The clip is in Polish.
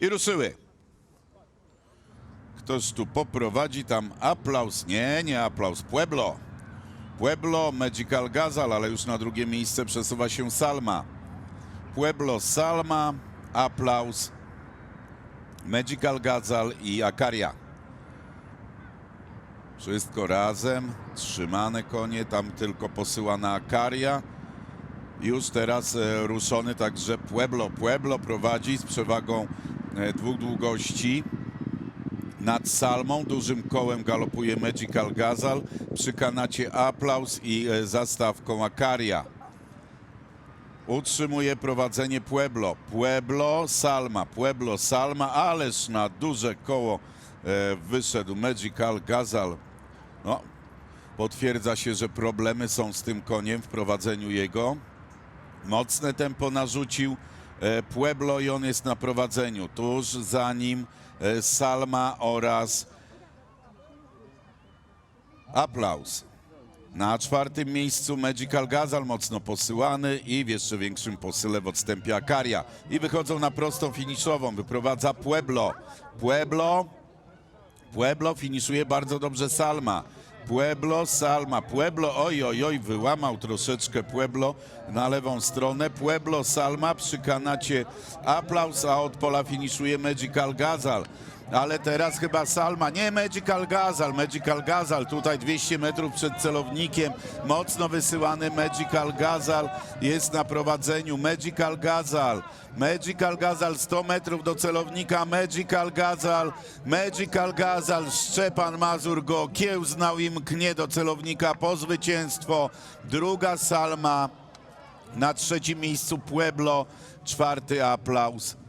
I ruszyły. Ktoś tu poprowadzi tam aplauz. Nie, nie aplauz. Pueblo. Pueblo, Magical Gazal, ale już na drugie miejsce przesuwa się Salma. Pueblo, Salma, aplauz. Magical Gazal i Akaria. Wszystko razem, trzymane konie, tam tylko posyłana Akaria. Już teraz e, ruszony także Pueblo. Pueblo prowadzi z przewagą dwóch długości nad Salmą. Dużym kołem galopuje Magical Gazal. Przy kanacie Aplaus i e, zastawką Akaria. Utrzymuje prowadzenie Pueblo. Pueblo, Salma, Pueblo, Salma, ależ na duże koło e, wyszedł Magical Gazal. No, potwierdza się, że problemy są z tym koniem w prowadzeniu jego. Mocne tempo narzucił e, Pueblo i on jest na prowadzeniu. Tuż za nim e, Salma oraz Aplauz. Na czwartym miejscu Magical Gazal mocno posyłany i w jeszcze większym posyle w odstępie Akaria. I wychodzą na prostą finiszową. Wyprowadza Pueblo. Pueblo Pueblo finiszuje bardzo dobrze Salma. Pueblo, Salma, Pueblo, oj, oj, oj, wyłamał troszeczkę Pueblo na lewą stronę. Pueblo, Salma przy kanacie aplauz, a od pola finiszuje Magical Gazal. Ale teraz chyba Salma, nie Magical Gazal, Magical Gazal, tutaj 200 metrów przed celownikiem, mocno wysyłany Magical Gazal jest na prowadzeniu, Magical Gazal, Magical Gazal 100 metrów do celownika, Magical Gazal, Magical Gazal, Szczepan Mazur go kiełznał i mknie do celownika po zwycięstwo, druga Salma, na trzecim miejscu Pueblo, czwarty aplauz.